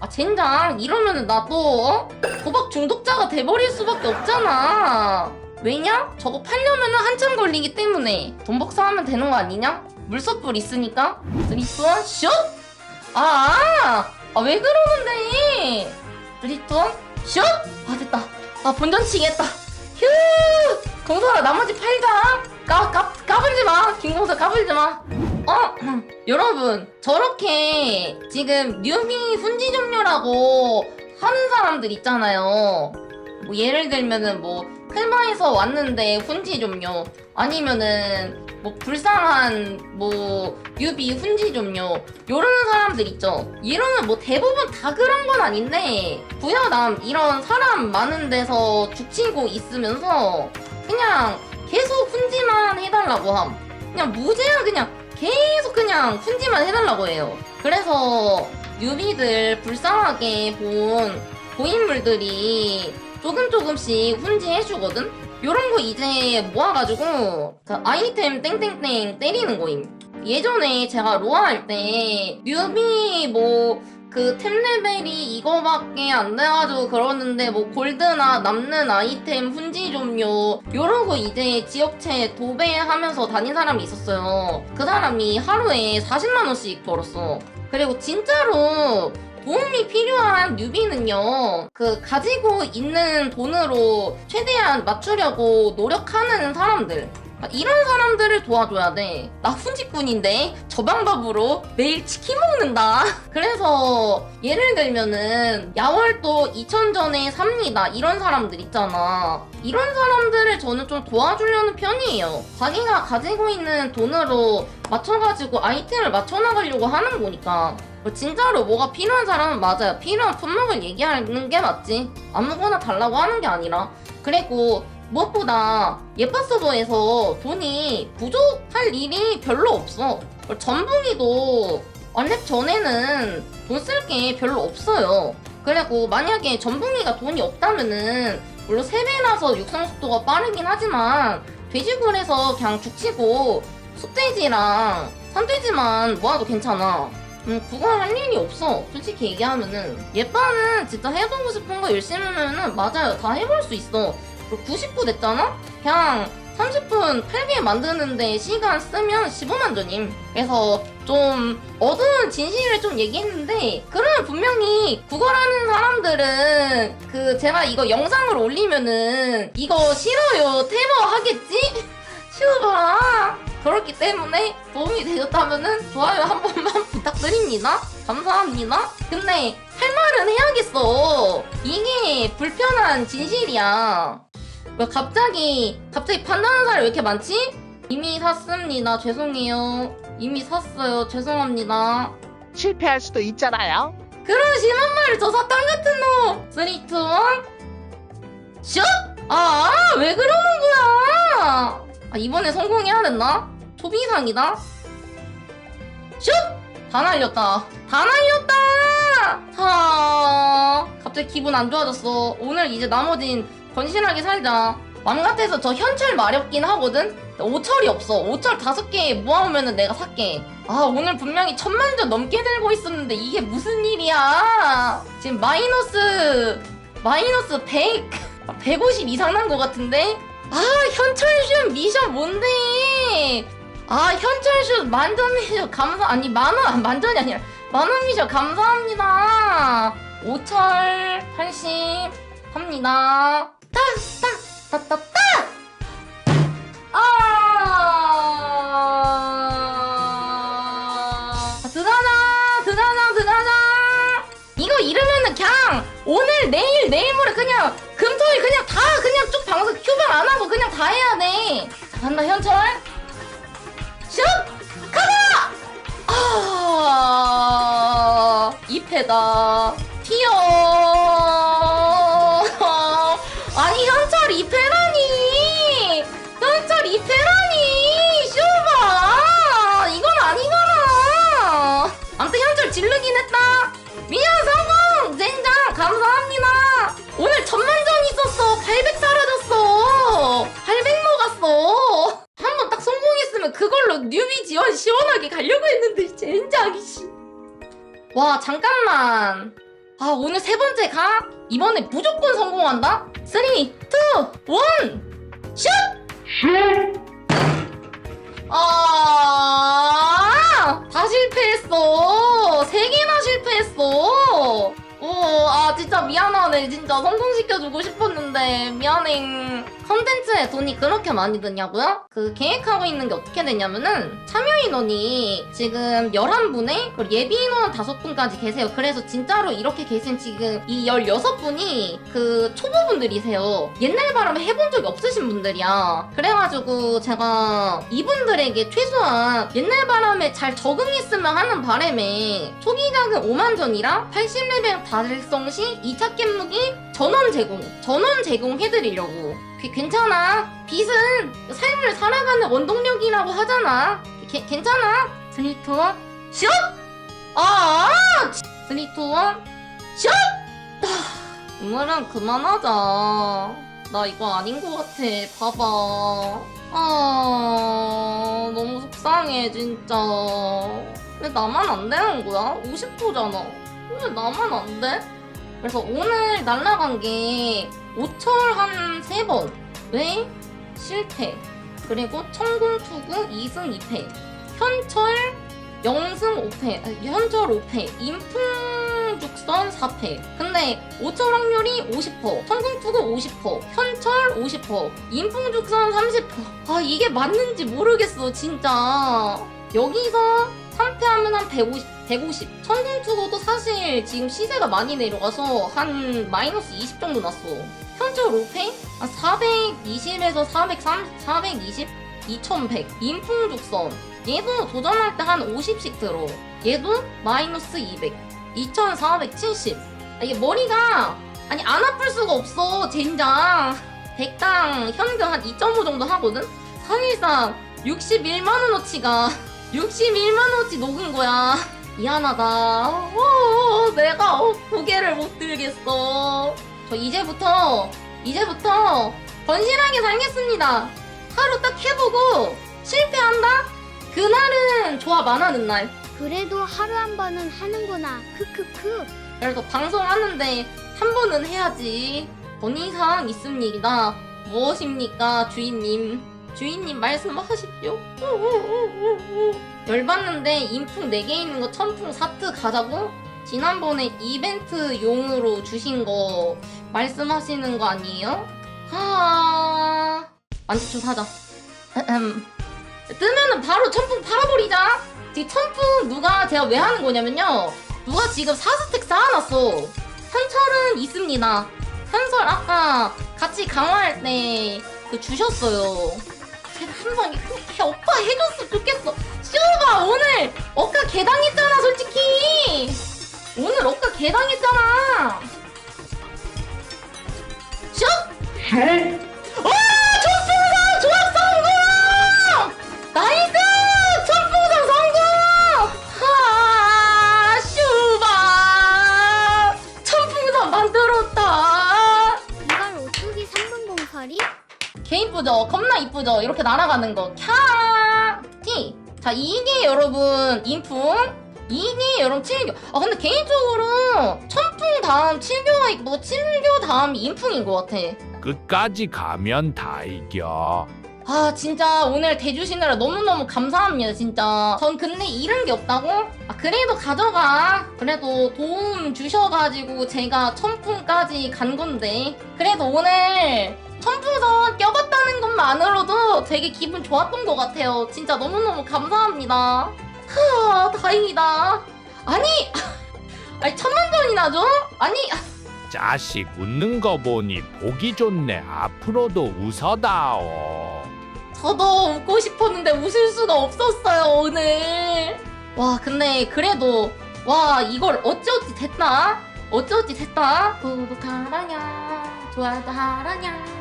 아 젠장 이러면은 나도 어? 도박 중독자가 돼버릴 수밖에 없잖아 왜냐? 저거 팔려면은 한참 걸리기 때문에 돈 복사하면 되는 거 아니냐? 물서불 있으니까 쓰리투원 슛! 아, 아, 왜 그러는데? 쓰리투원 슛! 아, 됐다. 아, 본전치겠다. 휴! 공설아, 나머지 팔자. 까, 까, 까불지 마. 김공설 까불지 마. 어, 여러분, 저렇게 지금 뉴비 훈지 점료라고 하는 사람들 있잖아요. 뭐 예를 들면은 뭐 클바에서 왔는데 훈지 점료 아니면은 뭐 불쌍한 뭐 뉴비 훈지 점료 요런 사람들 있죠. 이러면 뭐 대부분 다 그런 건 아닌데 부여남 이런 사람 많은 데서 죽치고 있으면서 그냥 계속 훈지만 해달라고 함. 그냥 무제한 그냥 계속 그냥 훈지만 해달라고 해요. 그래서 뉴비들 불쌍하게 본 고인물들이 조금 조금씩 훈지해주거든? 요런 거 이제 모아가지고 그 아이템 땡땡땡 때리는 거임. 예전에 제가 로아 할 때 뉴비 뭐 그 템 레벨이 이거밖에 안 돼가지고 그러는데 뭐 골드나 남는 아이템 훈지 좀요 요런 거 이제 지역체 도배하면서 다닌 사람이 있었어요. 그 사람이 하루에 40만 원씩 벌었어. 그리고 진짜로 도움이 필요한 뉴비는요, 그, 가지고 있는 돈으로 최대한 맞추려고 노력하는 사람들. 아, 이런 사람들을 도와줘야 돼. 나 훈직군인데, 저 방법으로 매일 치킨 먹는다. 그래서, 예를 들면은, 야월도 2000전에 삽니다. 이런 사람들 있잖아. 이런 사람들을 저는 좀 도와주려는 편이에요. 자기가 가지고 있는 돈으로 맞춰가지고 아이템을 맞춰나가려고 하는 거니까. 뭐 진짜로 뭐가 필요한 사람은 맞아요. 필요한 품목을 얘기하는 게 맞지. 아무거나 달라고 하는 게 아니라. 그리고 무엇보다 예파서버에서 돈이 부족할 일이 별로 없어. 전붕이도 완랩 전에는 돈 쓸 게 별로 없어요. 그리고 만약에 전붕이가 돈이 없다면은 물론 3배라서 육성 속도가 빠르긴 하지만 돼지굴에서 그냥 죽치고 숫돼지랑 산돼지만 모아도 괜찮아. 음, 그거 할 일이 없어. 솔직히 얘기하면은. 예빠는 진짜 해보고 싶은 거 열심히 하면은 맞아요. 다 해볼 수 있어. 그리고 99 됐잖아? 그냥 30분 8개 만드는데 시간 쓰면 15만 전임. 그래서 좀 어두운 진실을 좀 얘기했는데 그러면 분명히 국어라는 사람들은 그 제가 이거 영상을 올리면은 이거 싫어요 테러 하겠지? 싫어봐. 그렇기 때문에 도움이 되셨다면은 좋아요 한 번만 부탁드립니다. 감사합니다. 근데 할 말은 해야겠어. 이게 불편한 진실이야. 왜 갑자기 갑자기 판단하는 사람이 왜 이렇게 많지? 이미 샀습니다. 죄송해요. 이미 샀어요. 죄송합니다. 실패할 수도 있잖아요. 그런 심한 말을 저 사탕 같은 놈! 3, 2, 1 슛! 아, 왜 그러는 거야? 아, 이번에 성공해야 됐나? 초비상이다? 슛! 다 날렸다. 다 날렸다! 하, 갑자기 기분 안 좋아졌어. 오늘 이제 나머진 건실하게 살자. 맘 같아서 저 현철 마렵긴 하거든? 5철이 없어. 5철 다섯 개 모아오면은 내가 살게. 아, 오늘 분명히 천만 전 넘게 들고 있었는데 이게 무슨 일이야? 지금 마이너스, 마이너스 100, 150 이상 난 것 같은데? 아, 현철 슛 미션 뭔데? 아, 현철 슛 만전 미션 감사, 아니, 만원, 만전이 아니라 만원 미션 감사합니다. 5철 80 합니다. 따, 따, 따, 따, 따! 아, 오늘, 내일, 내일 모레 그냥 금토일 그냥 다 그냥 쭉 방송 휴방 안 하고 그냥 다 해야 돼. 자, 간다, 현철. 슛! 가자! 아, 2패다. 튀어. 지르긴 했다. 미녀 성공! 젠장! 감사합니다! 오늘 천만전 있었어! 800 사라졌어! 800 먹었어! 한 번 딱 성공했으면 그걸로 뉴비 지원 시원하게 가려고 했는데 젠장이 씨. 와 잠깐만 아 오늘 세 번째 가? 이번에 무조건 성공한다? 3, 2, 1 슛! 아, 미안하네. 진짜 성공시켜주고 싶었는데, 미안해. 컨텐츠에 돈이 그렇게 많이 드냐고요? 그 계획하고 있는 게 어떻게 되냐면은, 참여 인원이 지금 11분에, 그리고 예비 인원은 5분까지 계세요. 그래서 진짜로 이렇게 계신 지금 이 16분이 그 초보분들이세요. 옛날 바람에 해본 적이 없으신 분들이야. 그래가지고 제가 이분들에게 최소한 옛날 바람에 잘 적응했으면 하는 바람에 초기 자금 5만 전이랑 80레벨 달성 시 2차 깻무기 전원 제공, 전원 제공해드리려고. 그- 괜찮아. 빚은 삶을 살아가는 원동력이라고 하잖아. 게- 괜찮아. 스리트 원, 슛! 아! 스리트 원, 슛! 아, 오늘은 그만하자. 나 이거 아닌 것 같아. 봐봐. 아, 너무 속상해, 진짜. 왜 나만 안 되는 거야? 50%잖아. 왜 나만 안 돼? 그래서 오늘 날라간 게 오철 한 세 번. 왜? 실패. 그리고 천공투구 2승 2패. 현철 0승 5패. 아니, 현철 5패. 인풍 죽선 4패. 근데 오철 확률이 50%. 천공투구 50%. 현철 50%. 인풍 죽선 30%. 아 이게 맞는지 모르겠어 진짜. 여기서 3패하면 한 150, 150. 천공투구도 사실 지금 시세가 많이 내려가서 한 마이너스 20 정도 났어. 현재 로페? 한 420에서 430, 420? 2100. 인풍죽선. 얘도 도전할 때 한 50씩 들어. 얘도 마이너스 200. 2470. 아, 이게 머리가, 아니, 안 아플 수가 없어, 젠장. 100당 현금 한 2.5 정도 하거든? 사실상 61만원어치가 61만원어치 녹은 거야. 미안하다. 어, 내가 어, 고개를 못 들겠어. 저 이제부터, 이제부터 건실하게 살겠습니다. 하루 딱 해보고 실패한다? 그날은 조합 안 하는 날. 그래도 하루 한 번은 하는구나. 크크크. 그래도 방송하는데 한 번은 해야지. 건의사항 있습니다. 무엇입니까, 주인님? 주인님 말씀하십시오. 열받는데 인풍 4개 있는 거 천풍 사트 가자고? 지난번에 이벤트 용으로 주신 거 말씀하시는 거 아니에요? 하... 만지초 사자. 뜨면은 바로 천풍 팔아버리자. 지금 천풍 누가 제가 왜 하는 거냐면요. 누가 지금 4스택 쌓아놨어. 현철은 있습니다. 현설 아까 같이 강화할 때 그 주셨어요. 제가 항상 이렇게 오빠 해줬으면 좋겠어. 슈가 오늘 억까 개당했잖아 솔직히. 오늘 억까 개당했잖아. 슈? 와 이쁘죠? 겁나 이쁘죠? 이렇게 날아가는 거. 캬! 티! 자, 이게 여러분, 인풍. 이게 여러분, 칠교. 아, 근데 개인적으로, 천풍 다음 칠교가 있고, 칠교 다음 인풍인 것 같아. 끝까지 가면 다 이겨. 아, 진짜 오늘 대주시느라 너무너무 감사합니다, 진짜. 전 근데 잃은 게 없다고? 아, 그래도 가져가. 그래도 도움 주셔가지고 제가 천풍까지 간 건데. 그래도 오늘 천풍선 껴봤다는 것만으로도 되게 기분 좋았던 것 같아요. 진짜 너무너무 감사합니다. 하, 다행이다. 아니, 아니 천만 전이나 줘? 아니, 자식 웃는 거 보니 보기 좋네. 앞으로도 웃어다오. 저도 웃고 싶었는데 웃을 수가 없었어요 오늘 와 근데 그래도 와 이걸 어찌어찌 됐나? 어찌어찌 됐다 구독하라냐 좋아도 하라냐